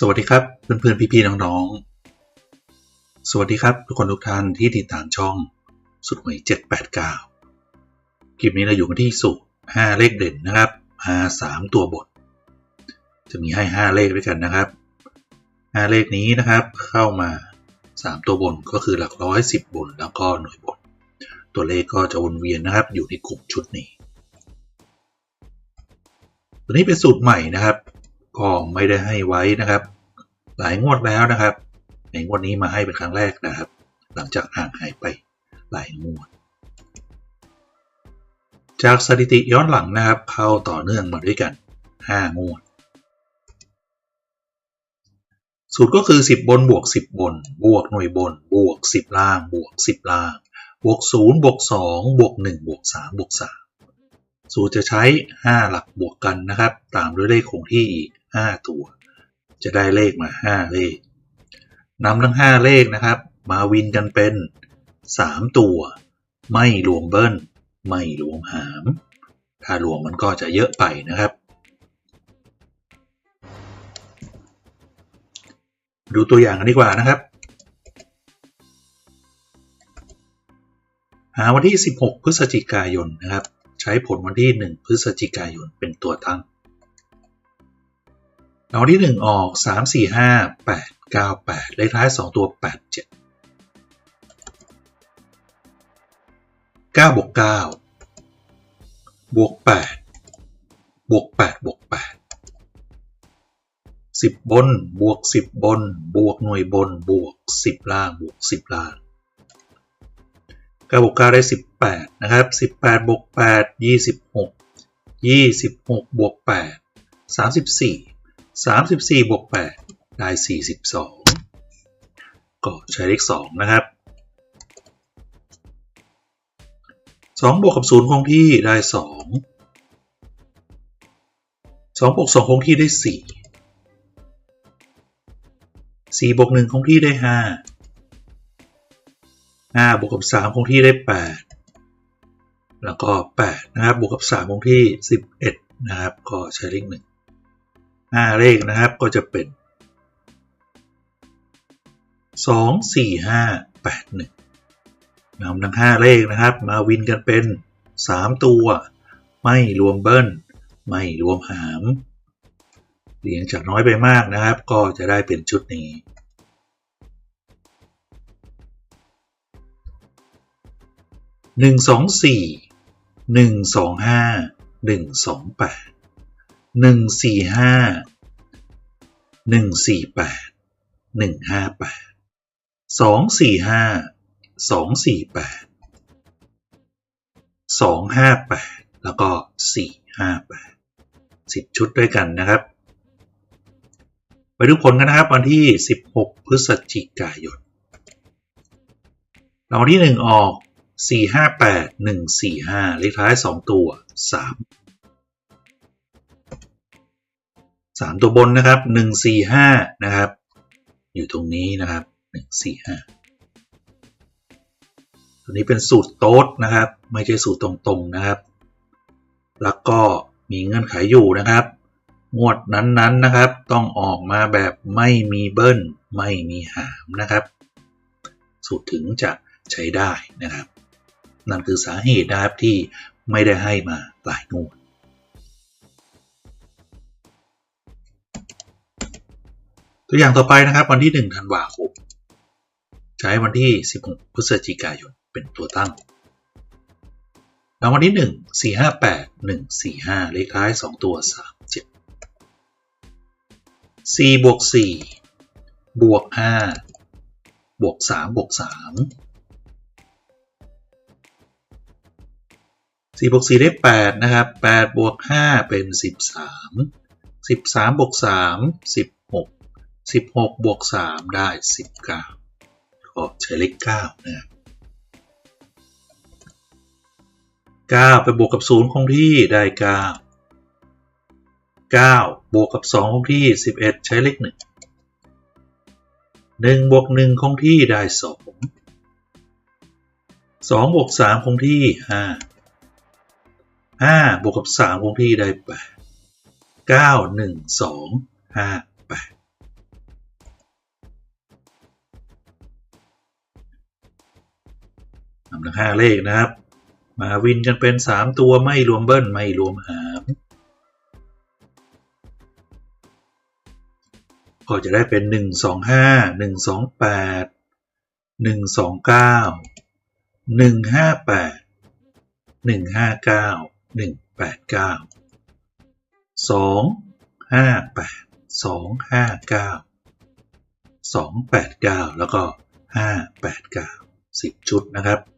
สวัสดีครับเพื่อนๆพี่ๆน้องๆ สวัสดีครับทุกคนทุกท่านที่ติดตามช่อง สุดหวย789 คลิปนี้เราอยู่กันที่สูตร5เลขเด่นนะครับมา3ตัวบท จะมีให้5เลขด้วยกันนะครับ5เลขนี้นะครับเข้ามา3ตัวบนก็คือหลักร้อย10บนแล้วก็หน่วยบน ตัวเลขก็จะวนเวียนนะครับอยู่ในกลุ่มชุดนี้ ตัวนี้เป็นสูตรใหม่นะครับ ก็ไม่ได้ให้ไว้นะครับ หลายงวดแล้วนะครับ ในงวดนี้มาให้เป็นครั้งแรกนะครับ หลังจากห่างหายไปหลายงวด จากสถิติย้อนหลังนะครับ เข้าต่อเนื่องมาด้วยกัน 5 งวดสูตรก็คือ 10 บนบวก 10 บน บวกหน่วยบน บวก 10 ล่าง บวก 10 ล่าง บวก 0 บวก 2 บวก 1 บวก 3 บวก 3 สูตรจะใช้ 5 หลักบวกกันนะครับ ตามด้วยเลขคงที่อีก 5ตัว จะได้เลขมา5เลขนำทั้ง5เลขนะครับ มาวินกันเป็น3ตัว ไม่รวมเบิ้ล ไม่รวมหาม ถ้ารวมมันก็จะเยอะไปนะครับ ดูตัวอย่างกันดีกว่านะครับหาวันที่ 16 พฤศจิกายนนะครับ ใช้ผลวันที่ 1 พฤศจิกายนเป็นตัวตั้ง เอาที่ 1 ออก 3 4 5 8 9 8 เลขท้าย 2 ตัว 8 7 9บวก9บวก8บวก8บวก8 10 บน บวก 10 บน บวกหน่วยบน บวก 10 ล่าง บวก 10 ล่าง9บวก9ได้ 18 นะครับ 18บวก8 26 26บวก8 34 34บวก8ได้ 42 ก็ใช้เลข2นะครับ 2 บวกกับ 0 คงที่ได้ 2 2 บวก 2 คงที่ได้ 4 4 บวก 1 คงที่ได้ 5 5 บวกกับ 3 คงที่ได้ 8 แล้วก็ 8 นะครับ บวกกับ 3 คงที่ 11 นะครับ ก็ใช้เลข1 5 เลขนะครับก็จะเป็น 2 4 5 8 1นำทั้ง 5 เลขนะครับ มาวินกันเป็น 3 ตัว ไม่รวมเบิ้ล ไม่รวมหามเรียงจากน้อยไปมากนะครับ ก็จะได้เป็นชุดนี้ หนึ่งสองสี่หนึ่งสองห้าหนึ่งสองแปด หนึ่งสี่ห้าหนึ่งสี่แปดหนึ่งห้าแปดสองสี่ห้าสองสี่แปดสองห้าแปดแล้วก็สี่ห้าแปดสิบชุดด้วยกันนะครับ ไปดูผลกันนะครับวันที่ 16 พฤศจิกายนรางวัลที่ 1 ออก 458 145 เลขท้าย 2 ตัว 3 3ตัวบนนะครับ145นะครับ อยู่ตรงนี้นะครับ145ตัวนี้เป็นสูตรโต๊ดนะครับ ไม่ใช่สูตรตรงๆนะครับ แล้วก็มีเงื่อนไขอยู่นะครับ งวดนั้นๆนะครับ ต้องออกมาแบบไม่มีเบิ้ลไม่มีหามนะครับ สูตรถึงจะใช้ได้นะครับ นั่นคือสาเหตุนะครับที่ไม่ได้ให้มาหลายงวด ตัวอย่างต่อไปนะครับ วันที่ 1 ธันวาคมใช้วันที่ 16 พฤศจิกายนเป็นตัวตั้งรางวัลที่ 1 4 5 8 1 4 5 เลขท้าย 2 ตัว 3 7 4บวก4บวก5บวก3บวก3 4บวก4ได้ 8 นะครับ8บวก5เป็น 13 13บวก3 16 บวก 3 ได้ 19 ก็ใช้เลข9นะ9ไปบวกกับ 0 คงที่ได้ 9 9 บวกกับ 2 คงที่ 11 ใช้เลข 1 1 บวก 1 คงที่ได้ 2 2 บวก 3 คงที่ 5 5 บวกกับ 3 คงที่ได้ 8 9 1 2 5 8ำทั้ง5เลขนะครับ มาวินกันเป็น3ตัวไม่รวมเบิ้ลไม่รวมหามก็จะได้เป็น 1 2 5 1 2 8 1 2 9 1 5 8 1 5 9 1 8 9 2 5 8 2 5 9 2 8 9 แล้วก็ 5 8 9 10 ชุดนะครับ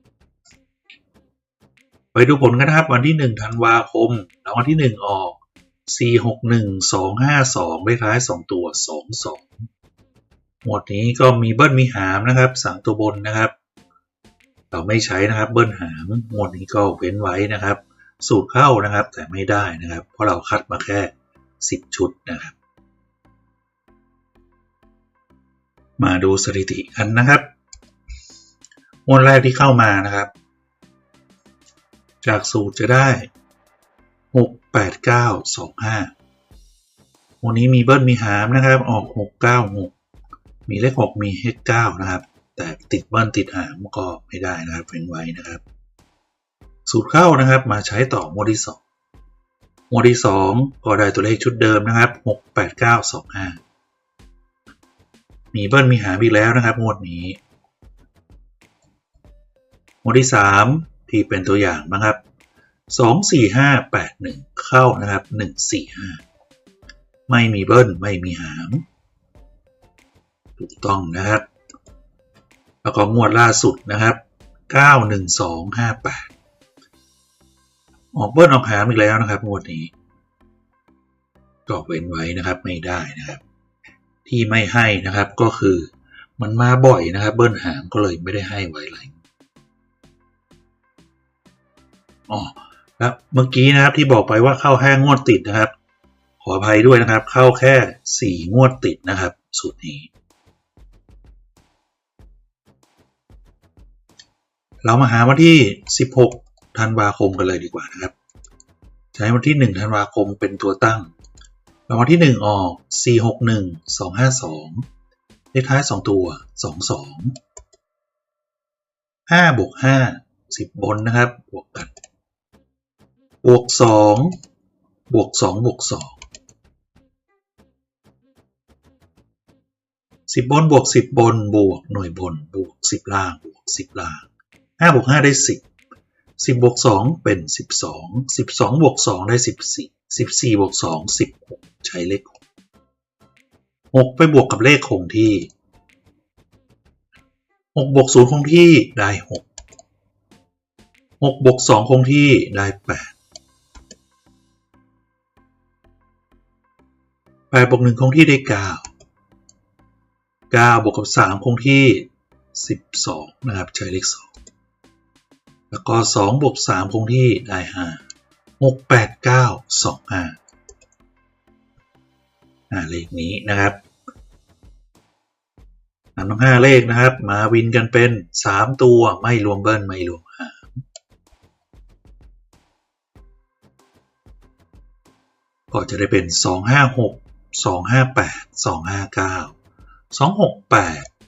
ไปดูผลกันนะครับ วันที่ 1 ธันวาคมแล้ววันที่ 1 ออก 4 6 1 2 5 2เลขท้าย 2 ตัว 2 2 หมวดนี้ก็มีเบิ้ลมีหามนะครับ3ตัวบนนะครับ เราไม่ใช้นะครับเบิ้ลหามหมวดนี้ก็เว้นไว้นะครับ สูตรเข้านะครับแต่ไม่ได้นะครับ เพราะเราคัดมาแค่ 10 ชุดนะครับ มาดูสถิติกันนะครับงวดแรกที่เข้ามานะครับ จากสูตรจะได้ 6 8 9 2 5วันนี้มีเบิ้ลมีหามนะครับ ออก 6 9 6 มีเลข 6 มีเลข9นะครับ แต่ติดเบิ้ลติดหามก็ไม่ได้นะครับเป็นไว้นะครับ สูตรเข้านะครับมาใช้ต่อหมวดที่2หมวดที่ 2 ก็ได้ตัวเลขชุดเดิมนะครับ 6 8 9 2 5 มีเบิ้ลมีหามอีกแล้วนะครับงวดนี้ หมวดที่ 3 ที่เป็นตัวอย่างนะครับ 2 4 5 8 1 เข้านะครับ 1 4 5 ไม่มีเบิ้ลไม่มีหาม ถูกต้องนะครับแล้วก็งวดล่าสุดนะครับ 9 1 2 5 8 ออกเบิ้ลออกหามอีกแล้วนะครับงวดนี้ก็เว้นไว้นะครับไม่ได้นะครับ ที่ไม่ให้นะครับก็คือมันมาบ่อยนะครับ เบิ้ลหามก็เลยไม่ได้ให้ไว้เลย อ๋อแล้วเมื่อกี้นะครับที่บอกไปว่าเข้าแค่งวดติดนะครับ ขออภัยด้วยนะครับ เข้าแค่สี่งวดติดนะครับ สูตรนี้ เรามาหาวันที่ 16ธันวาคมกันเลยดีกว่านะครับ ใช้วันที่ 1 ธันวาคมเป็นตัวตั้งรางวัลที่ 1 ออก 461 252 เลขท้าย 2 ตัว 22 5บวก5 10 บนนะครับ บวกกัน บวก2บวก2บวก2 10บนบวก10บนบวกหน่วยบนบวก10ล่างบวก10ล่าง5บวก5ได้10 10บวก2เป็น12 12บวก2ได้14 14บวก2 16ใช้เลข6 6ไปบวกกับเลขคงที่6บวก0คงที่ได้6 6บวก2คงที่ได้8 8บวก1คงที่ได้ 9 9บวกกับ 3 คงที่ 12 นะครับ ใช้เลข 2 แล้วก็ 2 บวก 3 คงที่ได้ 5 6 8 9 2 5อ่าเลขนี้นะครับนำทั้ง5เลขนะครับ มาวินกันเป็น 3 ตัวไม่รวมเบิ้ลไม่รวมหารก็จะได้เป็น 256 258 259 268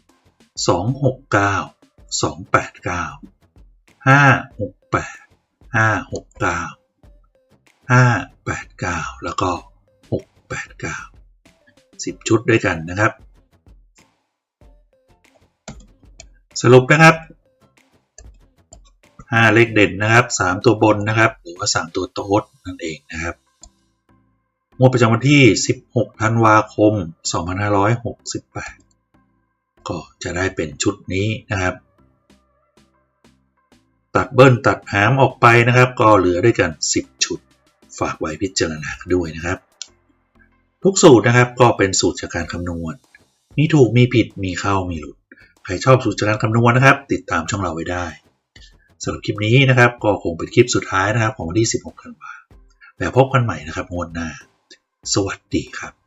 269 289 568 569 589แล้วก็689 10ชุดด้วยกันนะครับ สรุปนะครับ5เลขเด่นนะครับ3ตัวบนนะครับ หรือว่า3ตัวโต๊ดนั่นเองนะครับ งวดประจำวันที่ 16 ธันวาคม 2568 ก็จะได้เป็นชุดนี้นะครับ ตัดเบิ้ลตัดหามออกไปนะครับ ก็เหลือด้วยกัน 10 ชุด ฝากไว้พิจารณาด้วยนะครับ ทุกสูตรนะครับก็เป็นสูตรจากการคำนวณ มีถูกมีผิดมีเข้ามีหลุด ใครชอบสูตรจากการคำนวณนะครับ ติดตามช่องเราไว้ได้สำหรับคลิปนี้นะครับ ก็คงเป็นคลิปสุดท้ายนะครับ ของวันที่ 16 ธันวาแล้วพบกันใหม่นะครับงวดหน้า สวัสดีครับ